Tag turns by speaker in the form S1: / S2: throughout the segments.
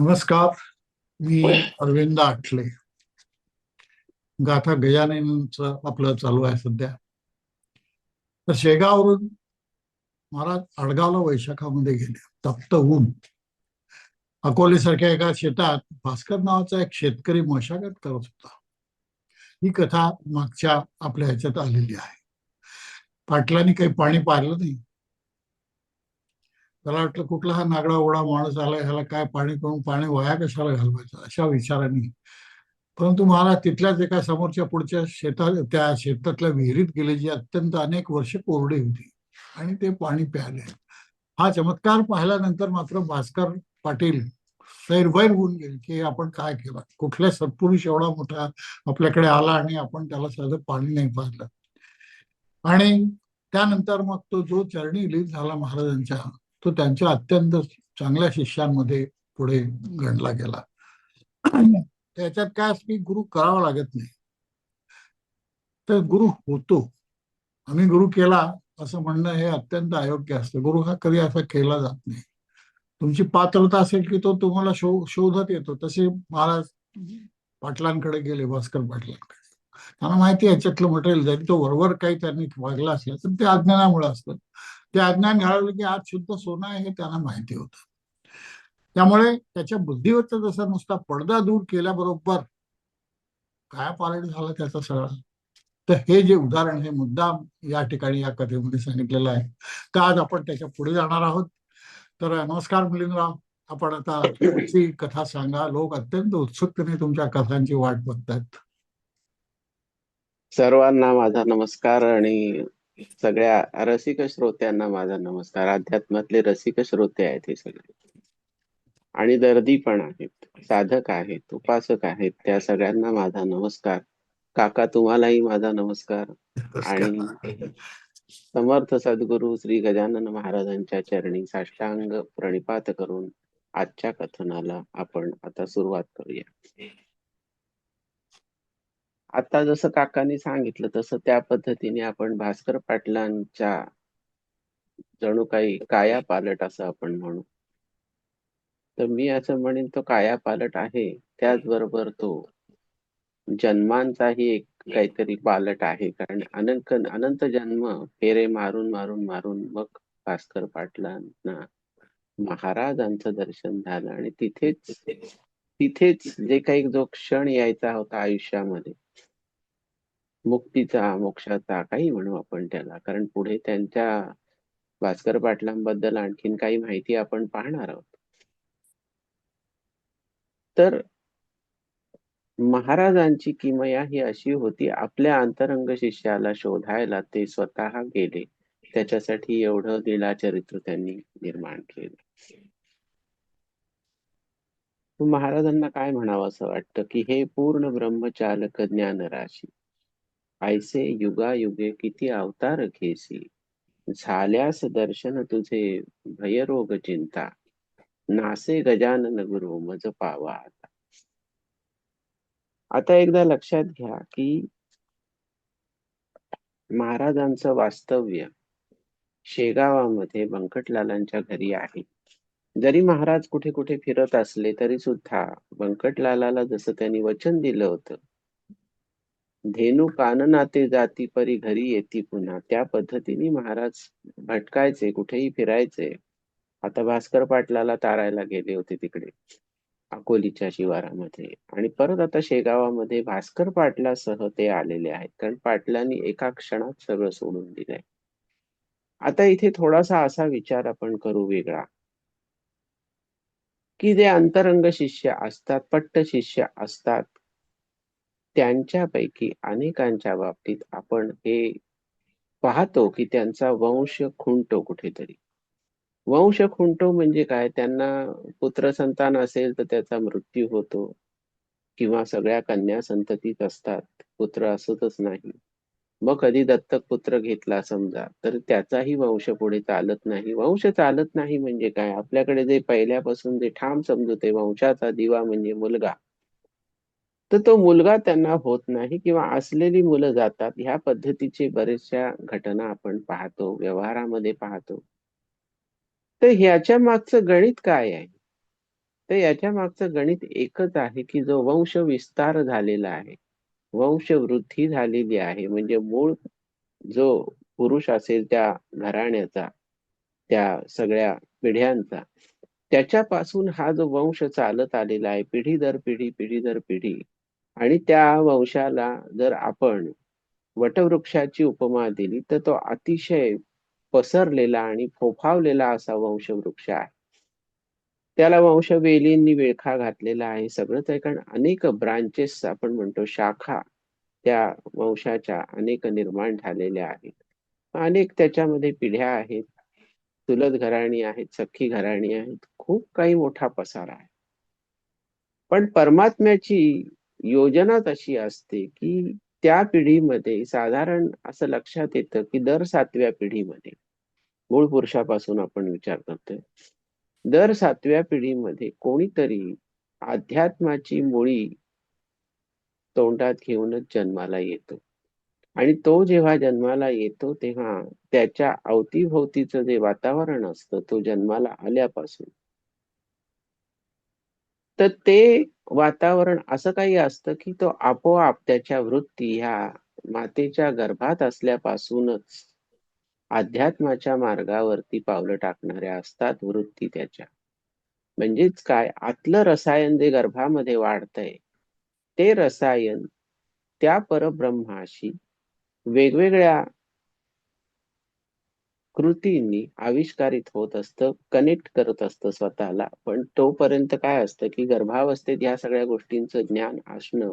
S1: नमस्कार मी अरविंद आठले. गाथा गजाननच आपलं चालू आहे सध्या. तर शेगाववरून महाराज आडगावला वैशाखामध्ये गेले. तप्त ऊन अकोलेसारख्या एका शेतात भास्कर नावाचा एक शेतकरी मशागत करत होता. ही कथा मागच्या आपल्या ह्याच्यात आलेली आहे. पाटलांनी काही पाणी पाहिलं नाही. त्याला वाटलं कुठला हा नागडा ओढा माणूस आला ह्याला काय पाणी करून पाणी वाया कशाला घालवायचं? अशा विचारांनी. परंतु मला तिथल्याच एका समोरच्या पुढच्या शेतात त्या शेतातल्या विहिरीत गेले जी अत्यंत अनेक वर्ष कोरडी होती आणि ते पाणी प्याले हा चमत्कार पाहिल्यानंतर मात्र भास्कर पाटील सैरभैर होऊन गेले की आपण काय केलं? कुठल्या सत्पुरुष एवढा मोठा आपल्याकडे आला आणि आपण त्याला साधं पाणी नाही पाजलं? आणि त्यानंतर मग तो जो चरणी लीन झाला महाराजांच्या तो त्यांच्या अत्यंत चांगल्या शिष्यांमध्ये पुढे गणला गेला. त्याच्यात काय असं की गुरु करावा लागत नाही. तर गुरु होतो. आम्ही गुरु केला असं म्हणणं हे अत्यंत अयोग्य असतं. गुरु हा कधी असा केला जात नाही. तुमची पात्रता असेल की तो तुम्हाला शो शोधत येतो. तसे महाराज पाटलांकडे गेले भास्कर पाटलांकडे. त्यांना माहिती याच्यातलं मटेरियल जरी तो वरवर काही त्यांनी वागला असला तर ते अज्ञानामुळे असतं. ते अज्ञान घालवलं की आज शुद्ध सोनं आहे हे त्यांना माहिती होतं. त्यामुळे त्याच्या बुद्धीवरचा जसा नुसता पडदा दूर केल्याबरोबर काय पालट झाला त्याचा सगळा. तर हे जे उदाहरण हे मुद्दाम या ठिकाणी या कथेमध्ये सांगितलेलं आहे. तर आज आपण त्याच्या पुढे जाणार आहोत. तर नमस्कार मिलिंदराव आपण आता तुमची कथा सांगा. लोक अत्यंत उत्सुकतेने तुमच्या कथांची वाट बघतायत.
S2: सर्वांना माझा नमस्कार आणि सगळ्या रसिक श्रोत्यांना माझा नमस्कार. अध्यात्मातले रसिक श्रोते आहेत हे सगळे. आणि दर्दी पण आहेत साधक आहेत उपासक आहेत त्या सगळ्यांना माझा नमस्कार. काका तुम्हालाही माझा नमस्कार. आणि समर्थ सद्गुरु श्री गजानन महाराजांच्या चरणी साष्टांग प्रणिपात करून आजच्या कथनाला आपण आता सुरुवात करूया. आता जसं काकांनी सांगितलं तसं त्या पद्धतीने आपण भास्कर पाटलांच्या जणू काही काया पालट असं आपण म्हणू. तर मी असं म्हणेन तो काया पालट आहे. त्याचबरोबर तो जन्मांचाही एक काहीतरी पालट आहे. कारण अनंत अनंत जन्म फेरे मारून मारून मारून मग भास्कर पाटलांना महाराजांचं दर्शन झालं. आणि तिथेच तिथेच जे काही जो क्षण यायचा होता आयुष्यामध्ये मुक्तीचा मोक्षाचा काही म्हणू आपण त्याला. कारण पुढे त्यांच्या भास्कर पाटलांबद्दल आणखीन काही माहिती आपण पाहणार आहोत. तर महाराजांची किमया ही अशी होती आपल्या अंतरंग शिष्याला शोधायला ते स्वतः गेले. त्याच्यासाठी एवढं लीला चरित्र त्यांनी निर्माण केलं. महाराजांना काय म्हणावं असं वाटतं की हे पूर्ण ब्रह्मचालक ज्ञान राशी ऐसे युगायुगे किती अवतार घेसी झाल्यास दर्शन तुझे भयरोग चिंता नासे गजानन गुरु मज पावा आता. आता एकदा लक्षात घ्या की महाराजांचं वास्तव्य शेगावामध्ये बंकटलालांच्या घरी आहे. जरी महाराज कुठे कुठे फिरत असले तरी सुद्धा बंकटलालाला जसं त्यांनी वचन दिलं होतं धेनू काननाते जाती परी घरी येती पुन्हा. त्या पद्धतीने महाराज भटकायचे कुठेही फिरायचे. आता भास्कर पाटलाला तारायला गेले होते तिकडे अकोलीच्या शिवारामध्ये. आणि परत आता शेगावामध्ये भास्कर पाटलासह ते आलेले आहेत. कारण पाटलांनी एका क्षणात सगळं सोडून दिलंय. आता इथे थोडासा असा विचार आपण करू वेगळा. की जे अंतरंग शिष्य असतात पट्ट शिष्य असतात त्यांच्यापैकी अनेकांच्या बाबतीत आपण हे पाहतो की त्यांचा वंश खुंटो कुठेतरी. वंश खुंटो म्हणजे काय? त्यांना पुत्र संतान असेल तर त्याचा मृत्यू होतो किंवा सगळ्या कन्या संततीत असतात पुत्र असतच नाही. मग कधी दत्तक पुत्र घेतला समजा तर त्याचाही वंश पुढे चालत नाही. वंश चालत नाही म्हणजे काय? आपल्याकडे जे पहिल्यापासून जे ठाम समजते वंशाचा दिवा म्हणजे मुलगा. तर तो मुलगा त्यांना होत नाही किंवा असलेली मुलं जातात ह्या पद्धतीचे बरेचशा घटना आपण पाहतो व्यवहारामध्ये पाहतो. तर ह्याच्या मागचं गणित काय आहे? तर याच्या मागचं गणित एकच आहे की जो वंश विस्तार झालेला आहे वंश वृद्धी झालेली आहे म्हणजे मूळ जो पुरुष असेल त्या घराण्याचा त्या सगळ्या पिढ्यांचा त्याच्यापासून हा जो वंश चालत आलेला आहे पिढी दर पिढी पिढी दर पिढी आणि त्या वंशाला जर आपण वटवृक्षाची उपमा दिली तर तो अतिशय पसरलेला आणि फोफावलेला असा वंशवृक्ष आहे. त्याला वंशवेलींनी विळखा घातलेला आहे. सगळंच आहे कारण अनेक ब्रांचेस आपण म्हणतो शाखा त्या वंशाच्या अनेक निर्माण झालेल्या आहेत. अनेक त्याच्यामध्ये पिढ्या आहेत चुलत घराणी आहेत सख्खी घराणी आहेत खूप काही मोठा पसारा आहे. पण परमात्म्याची योजनाच अशी असते की त्या पिढीमध्ये साधारण असं लक्षात येतं की दर सातव्या पिढीमध्ये मूळ पुरुषापासून आपण विचार करतोय दर सातव्या पिढीमध्ये कोणीतरी अध्यात्माची मुळी तोंडात घेऊनच जन्माला येतो. आणि तो जेव्हा जन्माला येतो तेव्हा त्याच्या अवतीभोवतीचं जे वातावरण असतं तो जन्माला आल्यापासून तर ते वातावरण असं काही असतं की तो आपोआप त्याच्या वृत्ती ह्या मातेच्या गर्भात असल्यापासूनच अध्यात्माच्या मार्गावरती पावलं टाकणाऱ्या असतात वृत्ती त्याच्या. म्हणजेच काय? आतलं रसायन जे गर्भामध्ये वाढतंय ते रसायन त्या परब्रह्माशी वेगवेगळ्या कृतींनी आविष्कारित होत असतं कनेक्ट करत असतं स्वतःला. पण तोपर्यंत काय असतं की गर्भावस्थेत ह्या सगळ्या गोष्टींचं ज्ञान असणं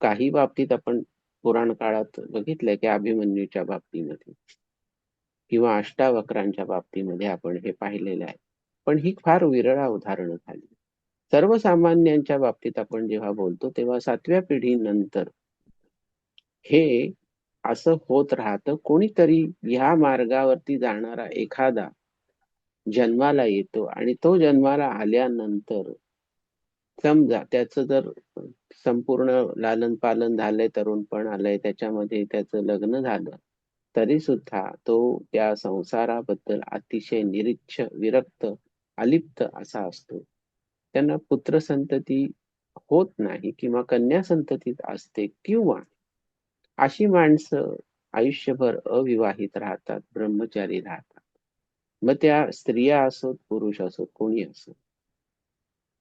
S2: काही बाबतीत आपण पुराण काळात बघितलंय की अभिमन्यूच्या बाबतीमध्ये किंवा अष्टावक्रांच्या बाबतीमध्ये आपण हे पाहिलेलं आहे. पण ही फार विरळा उदाहरणं झाली. सर्वसामान्यांच्या बाबतीत आपण जेव्हा बोलतो तेव्हा सातव्या पिढीनंतर हे असं होत राहतं. कोणीतरी ह्या मार्गावरती जाणारा एखादा जन्माला येतो आणि तो जन्माला आल्यानंतर समजा त्याचं जर संपूर्ण लालन पालन झालंय तरुणपण आलंय त्याच्यामध्ये त्याचं लग्न झालं तरी सुद्धा तो त्या संसाराबद्दल अतिशय निरीच्छ विरक्त अलिप्त असा असतो. त्यांना पुत्र संतती होत नाही किंवा कन्या संततीत असते किंवा अशी माणसं आयुष्यभर अविवाहित राहतात ब्रह्मचारी राहतात. मग त्या स्त्रिया असोत पुरुष असोत कोणी असोत?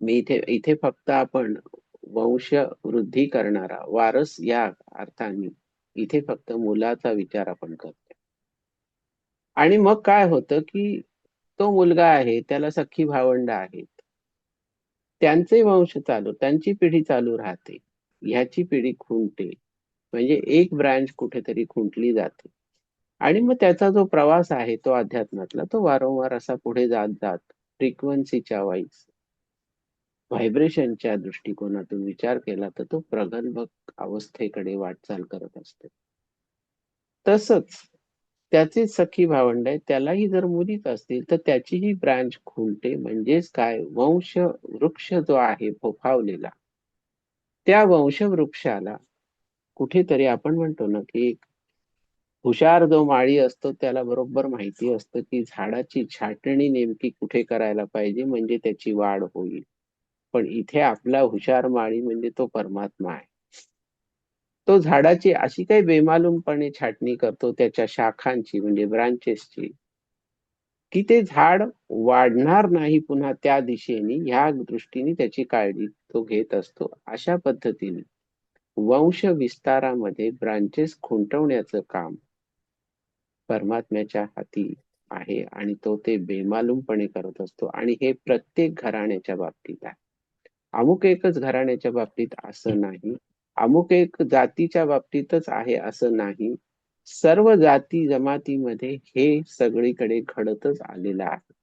S2: मी इथे इथे फक्त आपण वंश वृद्धी करणारा वारस या अर्थाने इथे फक्त मुलाचा विचार आपण करतो आणि मग काय होतं की तो मुलगा आहे त्याला सख्खी भावंड आहेत. त्यांचे वंश चालू त्यांची पिढी चालू राहते. ह्याची पिढी खुंटते. म्हणजे एक ब्रांच कुठेतरी खुंटली जाते. आणि मग त्याचा जो प्रवास आहे तो अध्यात्मातला तो वारंवार असा पुढे जात जात फ्रिक्वेन्सीच्या वाईज व्हायब्रेशनच्या दृष्टिकोनातून विचार केला तर तो प्रगल्भ अवस्थेकडे वाटचाल करत असतो. तसंच त्याचे सखी भावंड आहे त्यालाही जर मुलीच असतील तर त्याचीही ब्रांच खुंटते. म्हणजेच काय? वंश वृक्ष जो आहे फोफावलेला त्या वंशवृक्षाला कुठेतरी आपण म्हणतो ना की एक हुशार जो माळी असतो त्याला बरोबर माहिती असतं की झाडाची छाटणी नेमकी कुठे करायला पाहिजे म्हणजे त्याची वाढ होईल. पण इथे आपला हुशार माळी म्हणजे तो परमात्मा आहे. तो झाडाची अशी काही बेमालूमपणे छाटणी करतो त्याच्या शाखांची म्हणजे ब्रांचेसची की ते झाड वाढणार नाही पुन्हा त्या दिशेने ह्या दृष्टीने त्याची काळजी तो घेत असतो अशा पद्धतीने. वंश विस्तारामध्ये ब्रांचेस खुंटवण्याचं काम परमात्म्याच्या हाती आहे आणि तो ते बेमालूमपणे करत असतो. आणि हे प्रत्येक घराण्याच्या बाबतीत आहे. अमुक एकच घराण्याच्या बाबतीत असं नाही. अमुक एक जातीच्या बाबतीतच आहे असं नाही. सर्व जाती जमातीमध्ये हे सगळीकडे घडतच आलेलं आहे.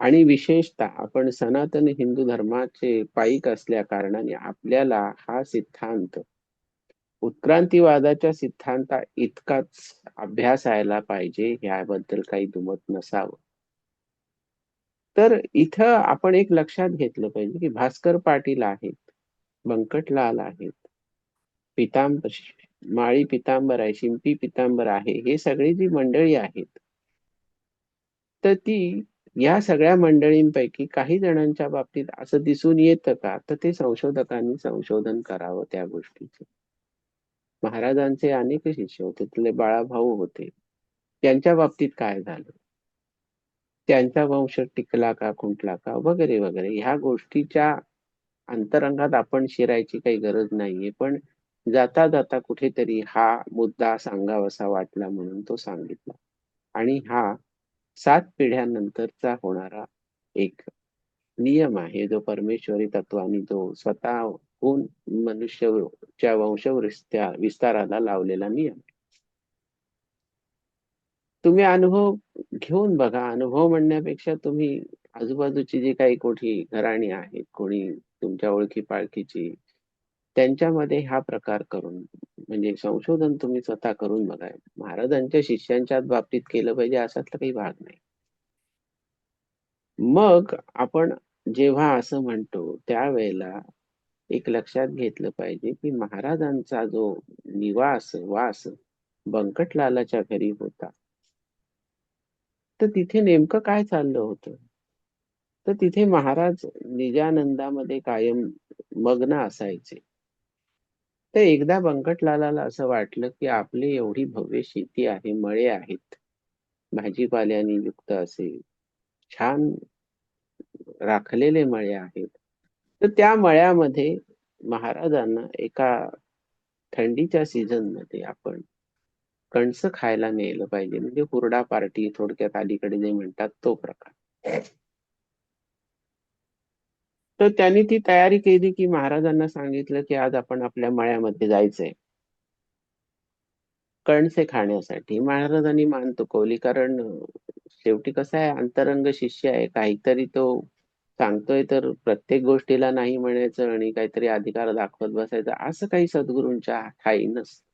S2: आणि विशेषतः आपण सनातन हिंदू धर्माचे पायिक असल्या कारणाने आपल्याला हा सिद्धांत उत्क्रांतीवादाच्या सिद्धांता इतकाच अभ्यासायला पाहिजे याबद्दल काही दुमत नसावं. तर इथं आपण एक लक्षात घेतलं पाहिजे की भास्कर पाटील आहेत बंकटलाल आहेत पितांबर माळी पितांबर आहे शिंपी पितांबर आहे हे सगळी जी मंडळी आहेत तर ती या सगळ्या मंडळींपैकी काही जणांच्या बाबतीत असं दिसून येतं का? तर ते संशोधकांनी संशोधन करावं त्या गोष्टीचं. महाराजांचे अनेक शिष्य होते तिथले बाळाभाऊ होते. त्यांच्या बाबतीत काय झालं? त्यांचा वंश टिकला का खुंटला का? वगैरे वगैरे. ह्या गोष्टीच्या अंतरंगात आपण शिरायची काही गरज नाहीये पण जाता जाता कुठेतरी हा मुद्दा सांगावासा वाटला म्हणून तो सांगितला. आणि हा सात पिढ्यानंतरचा होणारा एक नियम आहे जो परमेश्वरी तत्वाने जो स्वतःहून मनुष्यच्या वंशवृत्या विस्ताराला लावलेला नियम तुम्ही अनुभव घेऊन बघा. अनुभव म्हणण्यापेक्षा तुम्ही आजूबाजूची जी काही कोठी घराणी आहेत कोणी तुमच्या ओळखी पाळखीची त्यांच्यामध्ये हा प्रकार करून म्हणजे संशोधन तुम्ही स्वतः करून बघा महाराजांच्या शिष्यांच्या बाबतीत केलं पाहिजे असातला काही भाग नाही. मग आपण जेव्हा असं म्हणतो त्यावेळेला एक लक्षात घेतलं पाहिजे की महाराजांचा जो निवास वास बंकटलालाच्या घरी होता. तर तिथे नेमकं काय चाललं होतं? तर तिथे महाराज निजानंदामध्ये कायम मग्न असायचे. तर एकदा बंकटलालाला असं वाटलं की आपली एवढी भव्य शेती आहे मळे आहेत. भाजीपाल्याने युक्त असे छान राखलेले मळे आहेत. तर त्या मळ्यामध्ये महाराजांना एका थंडीच्या सीझनमध्ये आपण कणस खायला नेलं पाहिजे. म्हणजे हुरडा पार्टी थोडक्यात अलीकडे जे म्हणतात तो प्रकार. तर त्यांनी ती तयारी केली की महाराजांना सांगितलं की आज आपण आपल्या मळ्यामध्ये जायचंय. कणसे खाण्यासाठी. महाराजांनी मान तुकवली. कारण शेवटी कसं आहे अंतरंग शिष्य आहे. काहीतरी तो सांगतोय तर प्रत्येक गोष्टीला नाही म्हणायचं आणि काहीतरी अधिकार दाखवत बसायचं. असं काही सद्गुरूंच्या ठाई नसतं.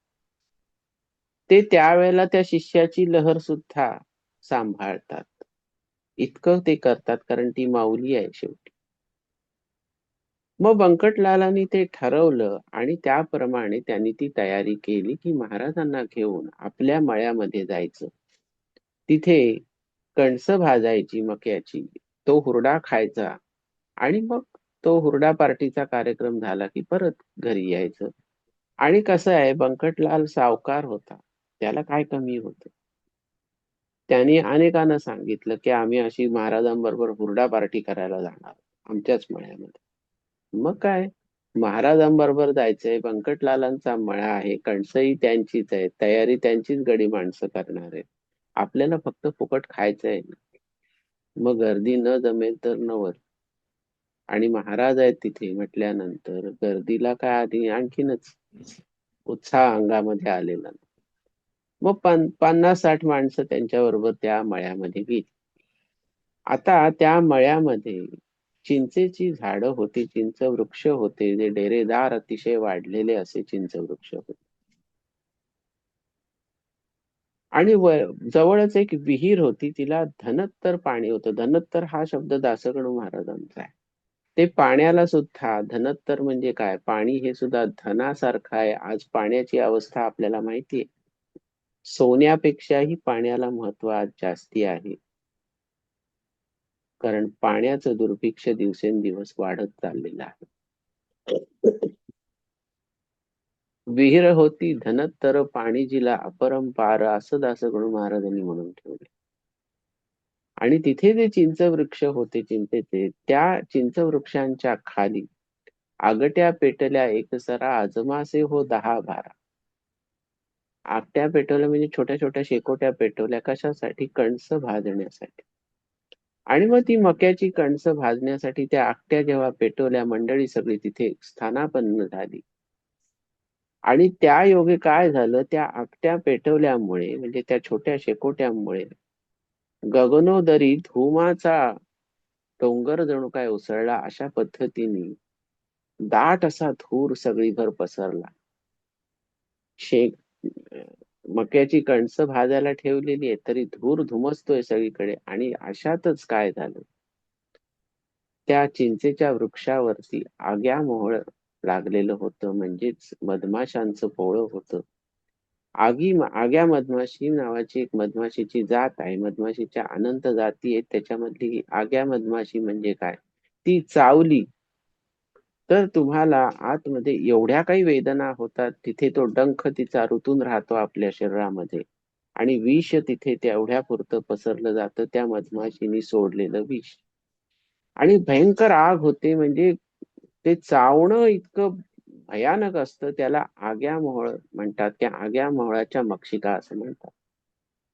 S2: ते त्यावेळेला त्या शिष्याची लहर सुद्धा सांभाळतात. इतकं ते करतात कारण ती माऊली आहे शेवटी. मग व्यंकटलालांनी ते ठरवलं आणि त्याप्रमाणे त्यांनी ती तयारी केली की महाराजांना घेऊन आपल्या मळ्यामध्ये जायचं. तिथे कणस भाजायची मक्याची तो हुरडा खायचा आणि मग तो हुरडा पार्टीचा कार्यक्रम झाला की परत घरी यायचं. आणि कसं आहे बंकटलाल सावकार होता त्याला काय कमी होतं? त्यांनी अनेकांना सांगितलं की आम्ही अशी महाराजांबरोबर हुरडा पार्टी करायला जाणार आमच्याच मळ्यामध्ये. मग काय? महाराजांबरोबर जायचंय बंकटलालांचा मळा आहे कणसही त्यांचीच आहे तयारी त्यांचीच गडी माणसं करणार आहेत. आपल्याला फक्त फुकट खायचं आहे मग गर्दी न जमेल तर नवर आणि महाराज आहेत तिथे म्हटल्यानंतर गर्दीला काय आधी आणखीनच उत्साह अंगामध्ये आलेला मग पन पन्नास साठ माणसं त्यांच्याबरोबर त्या मळ्यामध्ये गेली. आता त्या मळ्यामध्ये चिंचेची झाडं होती चिंच वृक्ष होते जे डेरेदार अतिशय वाढलेले असे चिंच वृक्ष होते. आणि जवळच एक विहीर होती तिला धनत्तर पाणी होतं. धनत्तर हा शब्द दासगणू महाराजांचा आहे. ते पाण्याला सुद्धा धनत्तर म्हणजे काय? पाणी हे सुद्धा धनासारखं आहे. आज पाण्याची अवस्था आपल्याला माहिती आहे. सोन्यापेक्षाही पाण्याला महत्त्व आज जास्ती आहे. कारण पाण्याचं दुर्भिक्ष दिवसेंदिवस वाढत चाललेलं आहे. विहीर होती धनत्तर पाणी जिला अपरंपार असं दासगणू महाराजांनी म्हणून ठेवले. आणि तिथे जे चिंच वृक्ष होते चिंतेचे त्या चिंच वृक्षांच्या खाली आगट्या पेटल्या एकसरा आजमासे हो दहा बारा. आगट्या पेटवल्या म्हणजे छोट्या छोट्या शेकोट्या पेटवल्या कशासाठी? कणस भाजण्यासाठी. आणि मग ती मक्याची कणस भाजण्यासाठी त्या आकट्या जेव्हा पेटवल्या मंडळी सगळी तिथे स्थानापन्न झाली. आणि त्या योगे काय झालं? त्या आकट्या पेटवल्यामुळे म्हणजे त्या छोट्या शेकोट्यामुळे गगनोदरी धुमाचा डोंगर जणू काय उसळला अशा पद्धतीने दाट असा धूर सगळीभर पसरला. शेक मक्याची कणस भाजायला ठेवलेली आहे तरी धूर धुमसतोय सगळीकडे आणि अशातच काय झालं? त्या चिंचेच्या वृक्षावरती आग्या मोहळ लागलेलं होतं म्हणजेच मधमाशांचं पोळं होतं. आगी आग्या मधमाशी नावाची एक मधमाशीची जात आहे मधमाशीच्या अनंत जाती आहेत त्याच्यामधली आग्या मधमाशी म्हणजे काय? ती चावली. तर तुम्हाला आतमध्ये एवढ्या काही वेदना होतात तिथे तो डंख तिचा ऋतून राहतो आपल्या शरीरामध्ये. आणि विष तिथे तेवढ्या पुरतं पसरलं जातं त्या मधमाशीने सोडलेलं विष. आणि भयंकर आग होते म्हणजे ते चावणं इतकं भयानक असतं त्याला आग्या मोहळ म्हणतात त्या आग्या मोहळाच्या मक्षिका असं म्हणतात.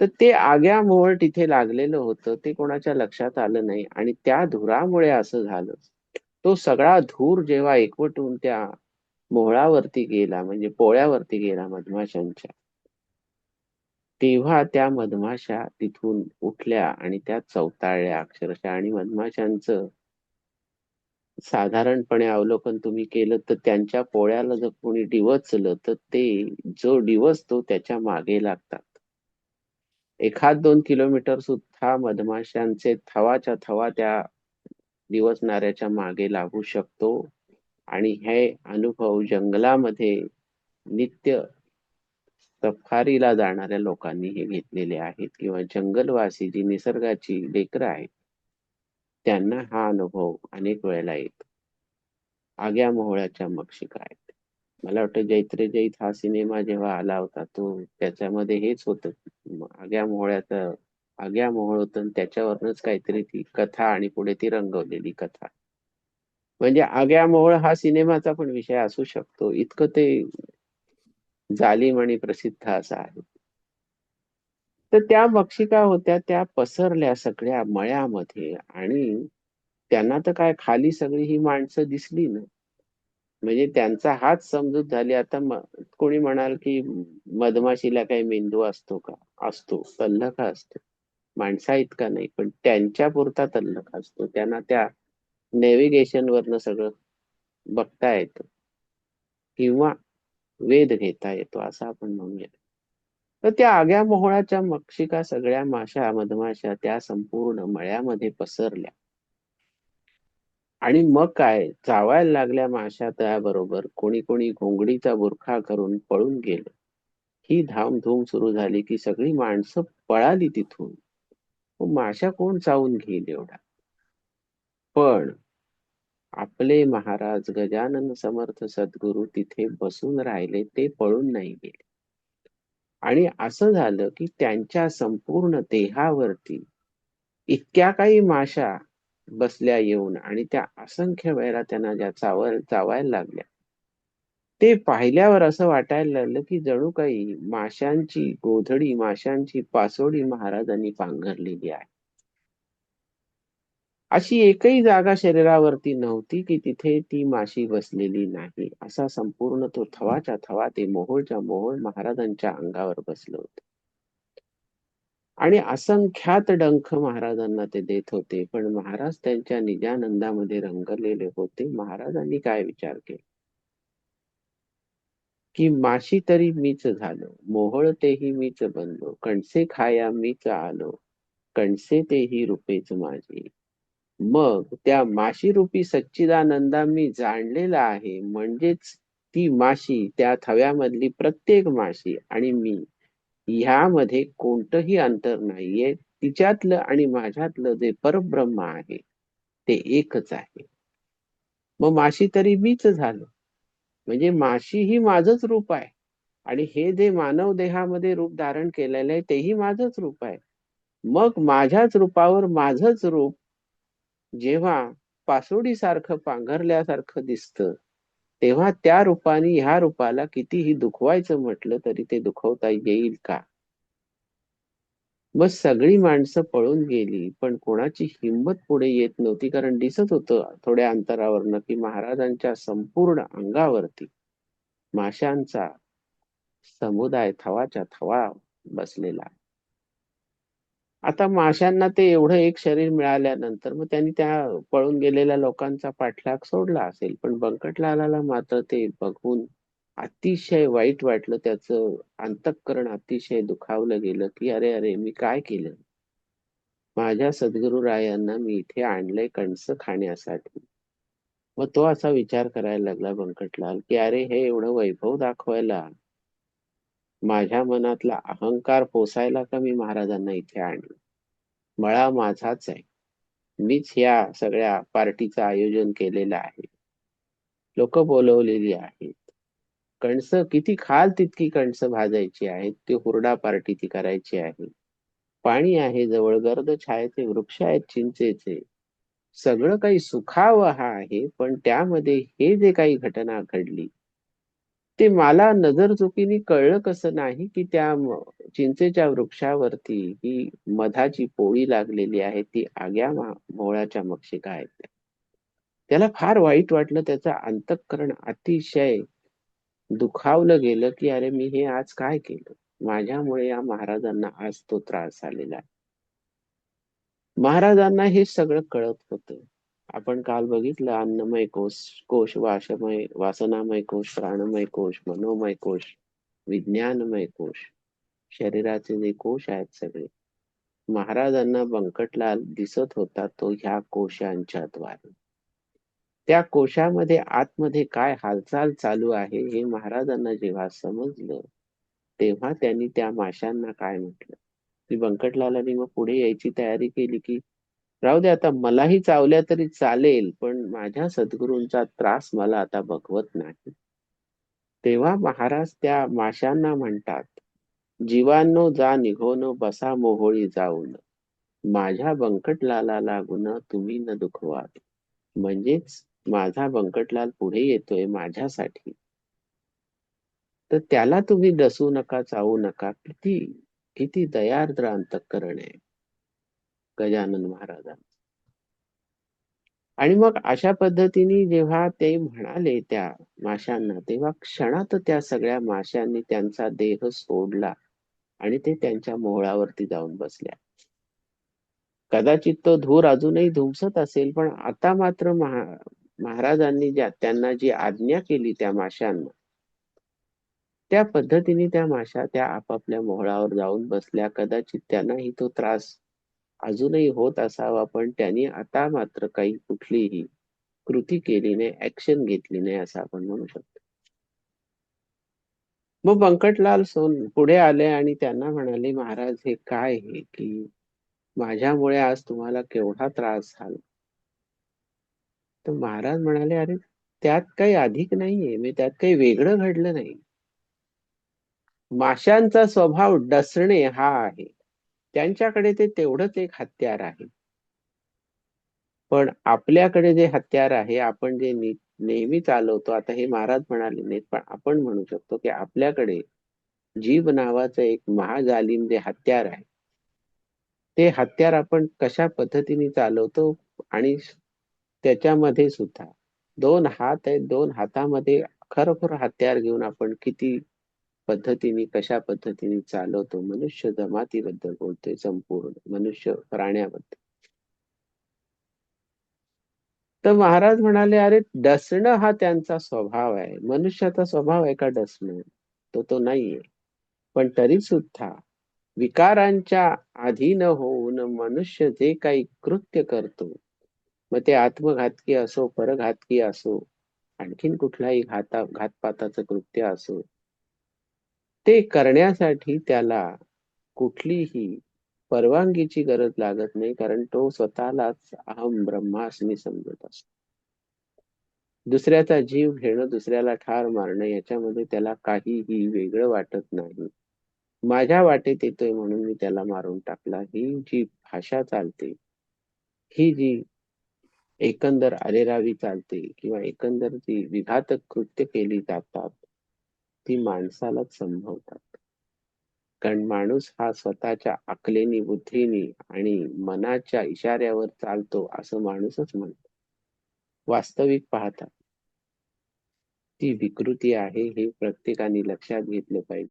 S2: तर ते आग्या मोहळ तिथे लागलेलं होतं ते कोणाच्या लक्षात आलं नाही. आणि त्या धुरामुळे असं झालं. तो सगळा धूर जेव्हा एकवटून त्या मोहळावरती गेला म्हणजे पोळ्यावरती गेला मधमाशांच्या तेव्हा त्या मधमाशा तिथून उठल्या आणि त्या चवताळल्या अक्षरशः. आणि मधमाशांचं साधारणपणे अवलोकन तुम्ही केलं तर त्यांच्या पोळ्याला जर कोणी डिवचलं तर ते जो डिवचतो त्याच्यामागे लागतात. एखाद दोन किलोमीटर सुद्धा मधमाशांचे थवाच्या थवा त्या दिवसणाऱ्याच्या मागे लागू शकतो. आणि हे अनुभव जंगलामध्ये नित्य सफारीला जाणाऱ्या लोकांनी हे घेतलेले आहेत किंवा जंगलवासी जी निसर्गाची लेकरं आहेत त्यांना हा अनुभव अनेक वेळेला येतो. आग्या मोहळ्याच्या मक्षिका आहेत. मला वाटतं जैत्रे जैत हा सिनेमा जेव्हा आला होता तो त्याच्यामध्ये हेच होत. आग्या मोहळ्याचं आग्या मोहळ होतं आणि त्याच्यावरनच काहीतरी ती कथा आणि पुढे ती रंगवलेली कथा. म्हणजे आग्या मोहळ हा सिनेमाचा पण विषय असू शकतो. इतकं ते जालिम आणि प्रसिद्ध असा आहे. तर त्या बक्षिका होत्या त्या पसरल्या सगळ्या मळ्यामध्ये आणि त्यांना तर काय खाली सगळी ही माणसं दिसली ना. म्हणजे त्यांचा हाच समजूत झाली. आता कोणी म्हणाल की मधमाशीला काही मेंदू असतो का? असतो तल्लखा असतो. माणसा इतका नाही पण त्यांच्या पुरता तल्लक असतो. त्यांना त्या नेव्हिगेशन वरनं सगळं बघता येतं. किंवा वेध घेता येतो असं आपण म्हणूया तर त्या आग्या मोहळाच्या मक्षिका सगळ्या माशा मधमाशा त्या संपूर्ण मळ्यामध्ये पसरल्या. आणि मग काय? चावायला लागल्या माशा त्याबरोबर कोणी कोणी घोंगडीचा बुरखा करून पळून गेलं. ही धामधूम सुरू झाली की सगळी माणसं पळाली तिथून. हो, माशा कोण चावून घेईल एवढा? पण आपले महाराज गजानन समर्थ सद्गुरू तिथे बसून राहिले ते पळून नाही गेले. आणि असं झालं की त्यांच्या संपूर्ण देहावरती इतक्या काही माशा बसल्या येऊन आणि त्या असंख्य वेळेला त्यांना ज्या चावर चावायला लागल्या. ते पाहिल्यावर असं वाटायला लागलं की जणू काही माशांची गोधडी माशांची पासोडी महाराजांनी पांघरलेली आहे. अशी एकही जागा शरीरावरती नव्हती की तिथे ती माशी बसलेली नाही. असा संपूर्ण तो थवाच्या थवा ते मोहोळच्या मोहोळ महाराजांच्या अंगावर बसलं होत. आणि असंख्यात डंख महाराजांना ते देत होते पण महाराज त्यांच्या निजानंदामध्ये रंगलेले होते. महाराजांनी काय विचार केला? की माशी तरी मीच झालो मोहळ तेही मीच बनलो कणसे खाया मीच आलो कणसे तेही रूपेच माझे. मग त्या माशी रूपी सच्चिदानंदा मी जाणलेला आहे म्हणजेच ती माशी त्या थव्यामधली प्रत्येक माशी आणि मी ह्यामध्ये कोणतंही अंतर नाहीये तिच्यातलं आणि माझ्यातलं जे परब्रह्म आहे ते एकच आहे. मग माशी तरी मीच झालो. म्हणजे माशी ही माझंच रूप आहे. आणि हे जे मानव देहामध्ये रूप धारण केलेलं आहे तेही माझंच रूप आहे. मग माझ्याच रूपावर माझंच रूप जेव्हा पासोडीसारखं पांघरल्यासारखं दिसतं तेव्हा त्या रूपाने ह्या रूपाला कितीही दुखवायचं म्हटलं तरी ते दुखवता येईल का? मग सगळी माणसं पळून गेली पण कोणाची हिंमत पुढे येत नव्हती कारण दिसत होतं थोड्या अंतरावरनं की महाराजांच्या संपूर्ण अंगावरती माशांचा समुदाय थवाच्या थवा बसलेला आहे. आता माशांना ते एवढं एक शरीर मिळाल्यानंतर मग त्यांनी त्या पळून गेलेल्या लोकांचा पाठलाग सोडला असेल पण बंकटलालाला मात्र ते बघून अतिशय वाईट वाटलं त्याचं अंतःकरण अतिशय दुखावलं गेलं की अरे अरे मी काय केलं? माझ्या सद्गुरु रायांना मी इथे आणलंय कणस खाण्यासाठी. मग तो असा विचार करायला लागला बंकटलाल की अरे हे एवढं वैभव दाखवायला माझ्या मनातला अहंकार पोसायला का मी महाराजांना इथे आणलं? मळा माझाच आहे. मीच या सगळ्या पार्टीचं आयोजन केलेलं आहे. लोक बोलवलेली आहेत. कणसं किती खाल तितकी कणसं भाजायची आहेत ती हुरडा पार्टी ती करायची आहे. पाणी आहे जवळ गर्द छायेचे वृक्ष आहेत चिंचेचे. सगळं काही सुखावं हा आहे पण त्यामध्ये हे जे काही घटना घडली ते मला नजर चुकीने कळलं कसं नाही की त्या चिंचेच्या वृक्षावरती ही मधाची पोळी लागलेली आहे ती आग्या मा- मोहळाच्या मक्षिका आहेत त्याला फार वाईट वाटलं त्याचं अंतःकरण अतिशय दुखावलं गेलं की अरे मी हे आज काय केलं? माझ्यामुळे या महाराजांना आज तो त्रास झालेला आहे. महाराजांना हे सगळं कळत होतं. आपण काल बघितलं अन्नमय कोश कोश वाशमय वासनामय कोश प्राणमय कोश मनोमय कोश विज्ञानमय कोश शरीराचे जे कोश आहेत सगळे महाराजांना बंकटलाल दिसत होता तो ह्या कोशांच्या द्वारे त्या कोशामध्ये आतमध्ये काय हालचाल चालू आहे हे महाराजांना जेव्हा समजलं तेव्हा त्यांनी त्या माशांना काय म्हटलं? की बंकटलालांनी मग पुढे यायची तयारी केली की राहू दे आता मलाही चावल्या तरी चालेल पण माझ्या सद्गुरूंचा त्रास मला आता बघवत नाही. तेव्हा महाराज त्या माशांना म्हणतात जीवांनो जा निघोन बसा मोहोळी जाऊन. माझ्या बंकटलाला लागून तुम्ही न दुखवात. म्हणजेच माझा बंकटलाल पुढे येतोय माझ्यासाठी. तर त्याला तुम्ही डसू नका चावू नका किती किती दयार्द्र अंतकरण आहे. गजानन महाराजांचं. आणि मग अशा पद्धतीने जेव्हा ते म्हणाले त्या माशांना तेव्हा क्षणात त्या सगळ्या माशांनी त्यांचा देह सोडला आणि ते त्यांच्या मोहळावरती जाऊन बसल्या. कदाचित तो धूर अजूनही धुमसत असेल पण आता मात्र महा महाराजांनी ज्या त्यांना जी आज्ञा केली त्या माशांना त्या पद्धतीने त्या माशा त्या आपापल्या मोहळावर जाऊन बसल्या. कदाचित त्यांनाही तो त्रास अजूनही होत असावा पण त्यांनी आता मात्र काही कुठलीही कृती केली नाही ऍक्शन घेतली नाही असं आपण म्हणू शकतो. मग बंकटलाल सोन पुढे आले आणि त्यांना म्हणाले महाराज हे काय हे की माझ्यामुळे आज तुम्हाला केवढा त्रास झाला? तर महाराज म्हणाले अरे त्यात काही अधिक नाहीये म्हणजे त्यात काही वेगळं घडलं नाही. माशांचा स्वभाव डसणे हा आहे. त्यांच्याकडे ते तेवढंच एक हत्यार आहे. पण आपल्याकडे जे हत्यार आहे आपण जे नेहमी चालवतो आता हे महाराज म्हणाले नाहीत पण आपण म्हणू शकतो की आपल्याकडे जीव नावाचं एक महाजालीम जे हत्यार आहे ते हत्यार आपण कशा पद्धतीने चालवतो आणि त्याच्यामध्ये सुद्धा. दोन हात आहेत दोन हातामध्ये खरोखर हत्यार घेऊन आपण किती पद्धतीने कशा पद्धतीने चालवतो मनुष्य जमातीबद्दल बोलतोय संपूर्ण मनुष्य प्राण्याबद्दल. तर महाराज म्हणाले अरे डसणं हा त्यांचा स्वभाव आहे. मनुष्याचा स्वभाव आहे का डसणं? तो तो नाहीये. पण तरी सुद्धा विकारांच्या अधीन होऊन मनुष्य जे काही कृत्य करतो मग ते आत्मघातकी असो परघातकी असो आणखीन कुठलाही घाता घातपाताचं कृत्य असो ते करण्यासाठी त्याला कुठलीही परवानगीची गरज लागत नाही कारण तो स्वतःलाच अहम ब्रह्मास्मी समजत असतो. दुसऱ्याचा जीव घेणं दुसऱ्याला ठार मारणं याच्यामध्ये त्याला काहीही वेगळं वाटत नाही. माझ्या वाटेत येतोय म्हणून मी त्याला मारून टाकला. ही जी भाषा चालते ही जी एकंदर अरेरावी चालते किंवा एकंदर जी विघातक कृत्य केली जातात ती माणसालाच संभवतात. कारण माणूस हा स्वतःच्या आकलेनी बुद्धीनी आणि मनाच्या इशाऱ्यावर चालतो असं माणूसच म्हणतो. वास्तविक पाहता ती विकृती आहे हे प्रत्येकाने लक्षात घेतलं पाहिजे.